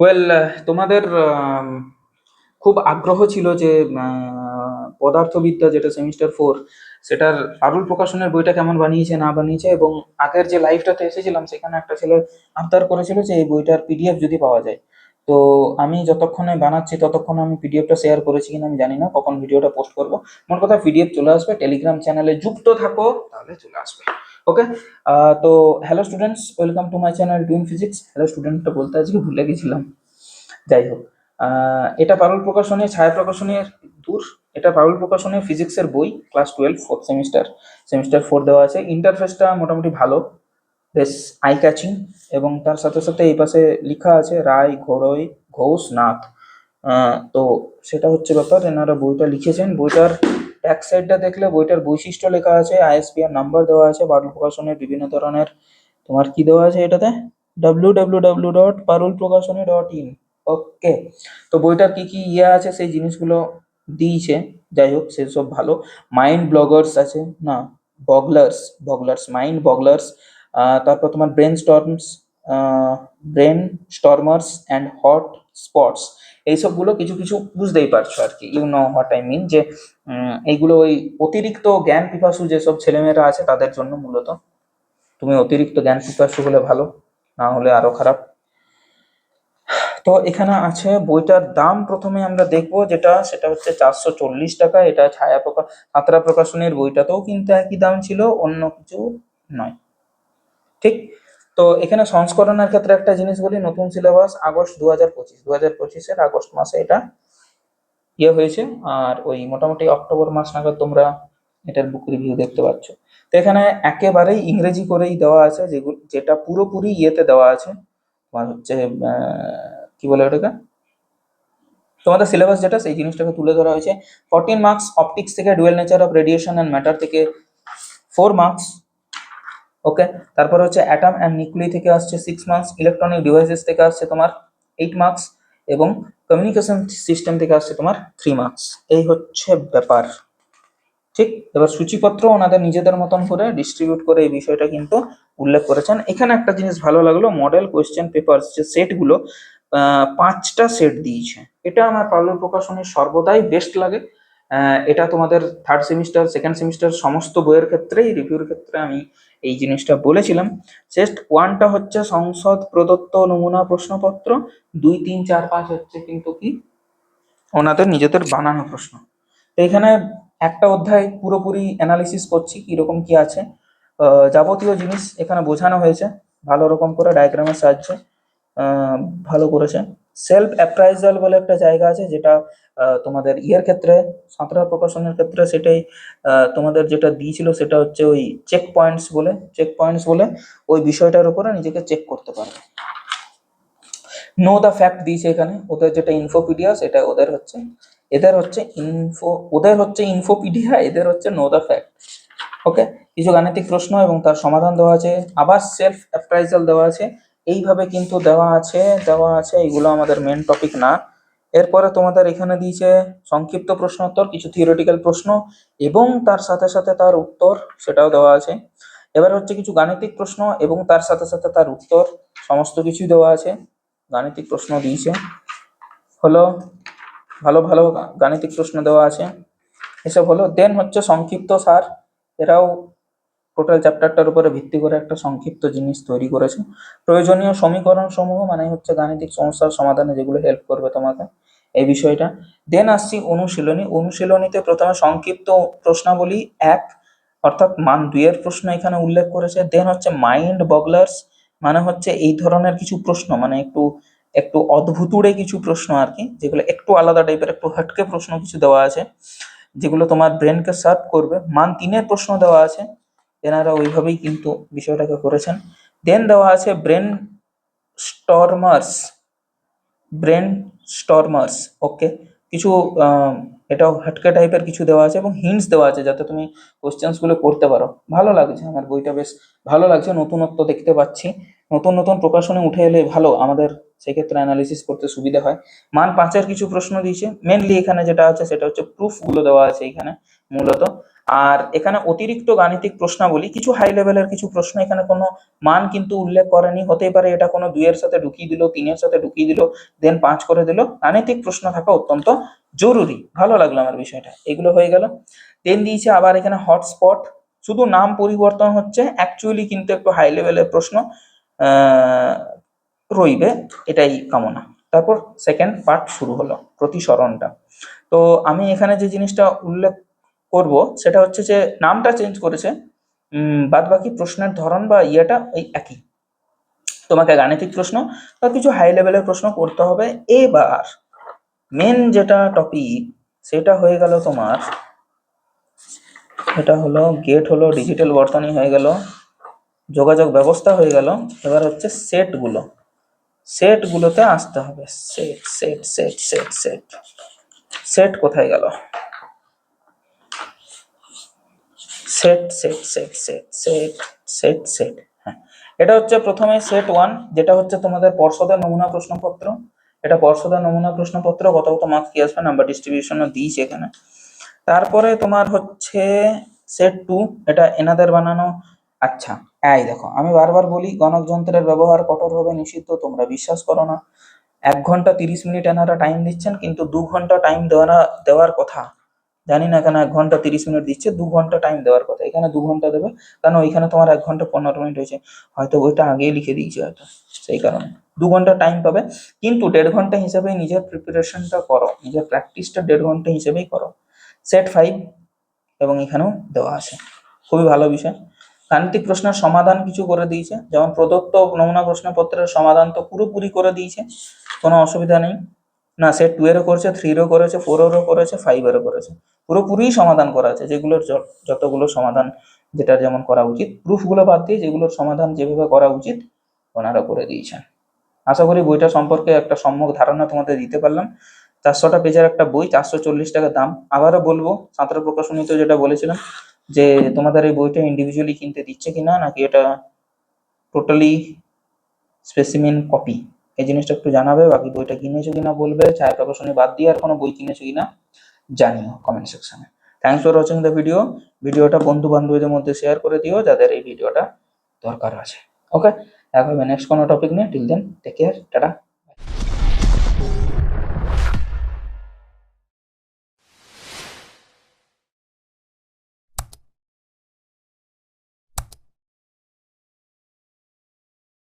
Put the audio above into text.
Well তোমাদের খুব আগ্রহ ছিল যে পদার্থবিদ্যা যেটা সেমিস্টার ফোর সেটার আরুল প্রকাশনের বইটা কেমন বানিয়েছে, না বানিয়েছে এবং আগের যে লাইভটাতে এসেছিলাম, সেখানে একটা ছেলে আবদার করেছিল যে এই বইটার পিডিএফ যদি পাওয়া যায়। তো আমি যতক্ষণে বানাচ্ছি, ততক্ষণ আমি পিডিএফটা শেয়ার করেছি কিনা আমি জানি না, কখন ভিডিওটা পোস্ট করব। মোট কথা পিডিএফ চলে আসবে টেলিগ্রাম চ্যানেলে যুক্ত থাকো। তাহলে চলে আসবে। ওকে তো hello students welcome to my channel doing physics hello স্টুডেন্টটা বলতে আজকে ভুলে গেছিলাম। যাই হোক এটা পারুল প্রকাশনের ছায়া প্রকাশনের দূর। এটা পারুল প্রকাশনের ফিজিক্সের বই class twelve fourth semester semester four দেওয়া আছে। ইন্টারফেসটা মোটামুটি ভালো, বেশ আই ক্যাচিং এবং তার সাথে সাথে এই পাশে লেখা আছে, রায় ঘোড়ই ঘোষ, নাথ। তো সেটা হচ্ছে ব্যাপার। এনারা বইটা লিখেছেন। বইটার এক সাইডটা দেখলে বইটার বৈশিষ্ট্য লেখা আছে আইএসপিআর নাম্বার দেওয়া আছে পারুল প্রকাশনের বিভিন্ন ধরনের। তোমার কি দেওয়া আছে এটাতে? W W W dot Parul Prakashani dot in okay তো বইটার কি কি ইয়ে আছে, সেই জিনিসগুলো দিয়েছে। যাই হোক সেসব ভালো। মাইন্ড ব্লগার্স আছে, না বগলার্স বগলার্স মাইন্ড বগলার্স তারপর তোমার brain storms brain stormers and hot spots এইসবগুলো কিছু কিছু বুঝতেই পারছ আর কি। You know what I mean যে এইগুলো ওই অতিরিক্ত জ্ঞান পিপাসু যেসব ছেলেমেয়েরা আছে, তাদের জন্য মূলত। তুমি অতিরিক্ত জ্ঞান পিপাসু হলে ভালো, না হলে আরও খারাপ। তো এখানে আছে, বইটার দাম প্রথমে আমরা দেখব যেটা, সেটা হচ্ছে চারশো চল্লিশ টাকা। এটা ছায়া প্রকা সাঁতরা প্রকাশনের বইটাতেও কিন্তু একই দাম ছিল, অন্য কিছু নয়। ঠিক? তো এখানে সংস্করণের ক্ষেত্রে একটা জিনিস বলি, নতুন সিলেবাস আগস্ট দু হাজার পঁচিশ। দু হাজার পঁচিশের আগস্ট মাসে এটা ইয়ে হয়েছে, আর ওই মোটামুটি অক্টোবর মাস নাগাদ তোমরা এটার বুক রিভিউ দেখতে পাচ্ছ। তো এখানে একেবারেই ইংরেজি করেই দেওয়া আছে যেগুলো যেটা পুরোপুরি ইয়েতে দেওয়া আছে। তোমার হচ্ছে কি বলে ওটাকে? তোমাদের সিলেবাস যেটা, সেই জিনিসটাকে তুলে ধরা হয়েছে। ফোরটিন মার্কস অপটিক্স থেকে dual nature of radiation and matter থেকে ফোর মার্কস ওকে তারপর হচ্ছে অ্যাটম অ্যান্ড নিউক্লিয়াই থেকে আসছে সিক্স মার্কস ইলেকট্রনিক ডিভাইসেস থেকে আসছে তোমার এইট মার্কস এবং কমিউনিকেশন সিস্টেম থেকে আসছে তোমার থ্রি মার্কস এই হচ্ছে ব্যাপার। ঠিক? এবার সূচিপত্র ওনাদের নিজেদের মতন করে ডিস্ট্রিবিউট করে এই বিষয়টা কিন্তু উল্লেখ করেছেন। এখানে একটা জিনিস ভালো লাগল মডেল কোয়েশ্চেন পেপারস যে সেটগুলো পাঁচটা সেট দিয়েছে। এটা আমার পার্লার প্রকাশনের সর্বদাই বেস্ট লাগে। এটা তোমাদের থার্ড সেমিস্টার সেকেন্ড সেমিস্টার সমস্ত বইয়ের ক্ষেত্রেই রিভিউর ক্ষেত্রে আমি এই জিনিসটা বলেছিলাম। সেট ওয়ানটা হচ্ছে সংসদ প্রদত্ত নমুনা প্রশ্নপত্র। দুই, তিন, চার, পাঁচ হচ্ছে কিন্তু কি? ওনাদের নিজেদের বানানো প্রশ্ন। এখানে একটা অধ্যায় পুরোপুরি অ্যানালিসিস করছি, কীরকম কি আছে। যাবতীয় জিনিস এখানে বোঝানো হয়েছে। ভালো রকম করে ডায়াগ্রামের সাহায্যে ভালো করেছে। সেলফ অ্যাপ্রাইজাল বলে একটা জায়গা আছে যেটা তোমাদের ইয়ের ক্ষেত্রে সাঁতরা প্রকাশনের ক্ষেত্রে সেটাই তোমাদের যেটা দিয়েছিল সেটা হচ্ছে ওই চেক পয়েন্টস বলে চেক পয়েন্টস বলে ওই বিষয়টার উপরে নিজেকে চেক করতে পারবে নো দ্য ফ্যাক্ট দিয়েছে এখানে, ওদের যেটা ইনফোপিডিয়া সেটা ওদের হচ্ছে, এদের হচ্ছে ইনফো ওদের হচ্ছে ইনফোপিডিয়া এদের হচ্ছে নো দ্য ফ্যাক্ট ওকে কিছু গাণিতিক প্রশ্ন এবং তার সমাধান দেওয়া আছে, আবার সেলফ অ্যাপ্রাইজাল দেওয়া আছে। এইভাবে কিন্তু দেওয়া আছে দেওয়া আছে, এগুলো আমাদের মেন টপিক না। এরপরে তোমাদের এখানে দিয়েছে সংক্ষিপ্ত প্রশ্নোত্তর কিছু থিওরিটিক্যাল প্রশ্ন, এবং তার সাথে সাথে তার উত্তর সেটাও দেওয়া আছে। এবার হচ্ছে কিছু গাণিতিক প্রশ্ন, এবং তার সাথে সাথে তার উত্তর, সমস্ত কিছুই দেওয়া আছে। গাণিতিক প্রশ্ন দিয়েছে। হলো, ভালো ভালো গাণিতিক প্রশ্ন দেওয়া আছে। এসব হলো দেন হচ্ছে সংক্ষিপ্ত সার। এরাও টোটাল চ্যাপ্টারটার উপরে ভিত্তি করে একটা সংক্ষিপ্ত জিনিস তৈরি করেছে। প্রয়োজনীয় সমীকরণ সমূহ মানে হচ্ছে গাণিতিক সমস্যার সমাধানে যেগুলো হেল্প করবে তোমাকে এই বিষয়টা। দেন আসছি অনুশীলনী। অনুশীলনীতে প্রথমে সংক্ষিপ্ত প্রশ্নাবলী এক, অর্থাৎ মান দুইয়ের প্রশ্ন এখানে উল্লেখ করেছে। দেন হচ্ছে মাইন্ড বগলার্স মানে হচ্ছে এই ধরনের কিছু প্রশ্ন মানে একটু একটু অদ্ভুতুড়ে কিছু প্রশ্ন আর কি যেগুলো একটু আলাদা টাইপের একটু হটকে প্রশ্ন কিছু দেওয়া আছে, যেগুলো তোমার ব্রেনকে সার্ভ করবে। মান তিনের প্রশ্ন দেওয়া আছে। এনারা ওইভাবেই কিন্তু বিষয়টাকে করেছেন। দেন দেওয়া আছে ব্রেন স্টর্মার্স ব্রেন স্টর্মার্স ওকে কিছু এটাও হাটকা টাইপের কিছু দেওয়া আছে এবং হিন্টস দেওয়া আছে যাতে তুমি কোশ্চেন্সগুলো করতে পারো। ভালো লাগছে, আমার বইটা বেশ ভালো লাগছে, নতুনত্ব দেখতে পাচ্ছি। নতুন নতুন প্রকাশনে উঠে এলে ভালো, আমাদের সেক্ষেত্রে অ্যানালিসিস করতে সুবিধা হয়। মান পাঁচের কিছু প্রশ্ন দিয়েছে। মেনলি এখানে যেটা আছে সেটা হচ্ছে প্রুফগুলো দেওয়া আছে এখানে। মূলত। আর এখানে অতিরিক্ত গাণিতিক প্রশ্নাবলী, কিছু হাই লেভেলের কিছু প্রশ্ন এখানে কোনো মান কিন্তু উল্লেখ করেনি। হতেই পারে এটা কোনো দুইয়ের সাথে ঢুকিয়ে দিল, তিনের সাথে ঢুকিয়ে দিল দেন পাঁচ করে দিল। গাণিতিক প্রশ্ন থাকা অত্যন্ত জরুরি। ভালো লাগল আমার বিষয়টা। এগুলো হয়ে গেল। দেন দিয়েছে আবার এখানে হটস্পট শুধু নাম পরিবর্তন হচ্ছে অ্যাকচুয়ালি কিন্তু একটু হাই লেভেলের প্রশ্ন রইবে। এটাই কামনা। তারপর সেকেন্ড পার্ট শুরু হলো প্রতিসরণটা। তো আমি এখানে যে জিনিসটা উল্লেখ করব, সেটা হচ্ছে যে নামটা চেঞ্জ করেছে বাদ বাকি প্রশ্নের ধরন বা ইয়েটা ওই একই। তোমাকে গাণিতিক প্রশ্ন বা কিছু হাই লেভেলের প্রশ্ন করতে হবে। এবার মেন যেটা টপিক সেটা হয়ে গেল তোমার এটা হলো গেট হলো ডিজিটাল বর্তনী হয়ে গেল, যোগাযোগ ব্যবস্থা হয়ে গেল, এবার হচ্ছে সেটগুলো সেটগুলোতে আসতে হবে। Set set set set set set কোথায় গেল? Set set set set set set set হ্যাঁ। এটা হচ্ছে প্রথমে সেট ওয়ান যেটা হচ্ছে তোমাদের পর্ষদের নমুনা প্রশ্নপত্র। এটা পর্ষদের নমুনা প্রশ্নপত্র কত কত মার্কস কি আসবে নাম্বার ডিস্ট্রিবিউশনও দিয়েছে এখানে। তারপরে তোমার হচ্ছে সেট টু এটা এনাদের বানানো। আচ্ছা এই দেখো, আমি বারবার বলি, গণক যন্ত্রের ব্যবহার কঠোরভাবে নিষিদ্ধ, তোমরা বিশ্বাস করো না। এক ঘণ্টা তিরিশ মিনিট এনারা টাইম দিচ্ছেন, কিন্তু দু ঘণ্টা টাইম দেওয়া দেওয়ার কথা। জানি না কেন এক ঘণ্টা তিরিশ মিনিট দিচ্ছে, দু ঘণ্টা টাইম দেওয়ার কথা। এখানে দু ঘণ্টা দেবে কারণ ওইখানে তোমার এক ঘণ্টা পনেরো মিনিট হয়েছে। হয়তো ওইটা আগেই লিখে দিয়েছে হয়তো, সেই কারণে। দু ঘণ্টা টাইম পাবে, কিন্তু দেড় ঘণ্টা হিসেবেই নিজের প্রিপারেশনটা করো। নিজের প্র্যাকটিসটা দেড় ঘণ্টা হিসেবেই করো। সেট ফাইভ এবং এখানেও দেওয়া আছে। খুবই ভালো বিষয়। গাণিতিক প্রশ্নের সমাধান কিছু করে দিয়েছে, যেমন প্রদত্ত নমুনা প্রশ্নপত্রের সমাধান তো পুরোপুরি করে দিয়েছে, কোনো অসুবিধা নেই। না, সে টু এরও করেছে থ্রিরও করেছে ফোরেরও করেছে ফাইভেরও করেছে। পুরোপুরি সমাধান করা আছে, যেগুলোর যতগুলো সমাধান যেটা যেমন করা উচিত, প্রুফগুলো বাদ দিয়ে যেগুলোর সমাধান যেভাবে করা উচিত, ওনারা করে দিয়েছেন। আশা করি বইটা সম্পর্কে একটা সম্যক ধারণা তোমাদের দিতে পারলাম। চারশোটা পেজের একটা বই, চারশো চল্লিশ টাকা দাম। আবারও বলব, সাঁতরা প্রকাশনীতে যেটা বলেছিলাম, যে তোমাদের এই বইটা ইন্ডিভিজুয়ালি কিনতে দিচ্ছে কিনা, নাকি এটা টোটালি স্পেসিমেন কপি এই জিনিসটা একটু জানাবে, বাকি বইটা কিনেছো কিনা বলবে, ছায়া প্রকাশনী বাদ দিয়ে আর কোনো বই কিনেছো কিনা জানিও কমেন্ট সেকশনে thanks for watching the video ভিডিওটা বন্ধু বান্ধবীদের মধ্যে শেয়ার করে দিও, যাদের এই ভিডিওটা দরকার আছে। ওকে দেখা হবে নেক্সট কোনো টপিক নিয়ে। Till then take care tata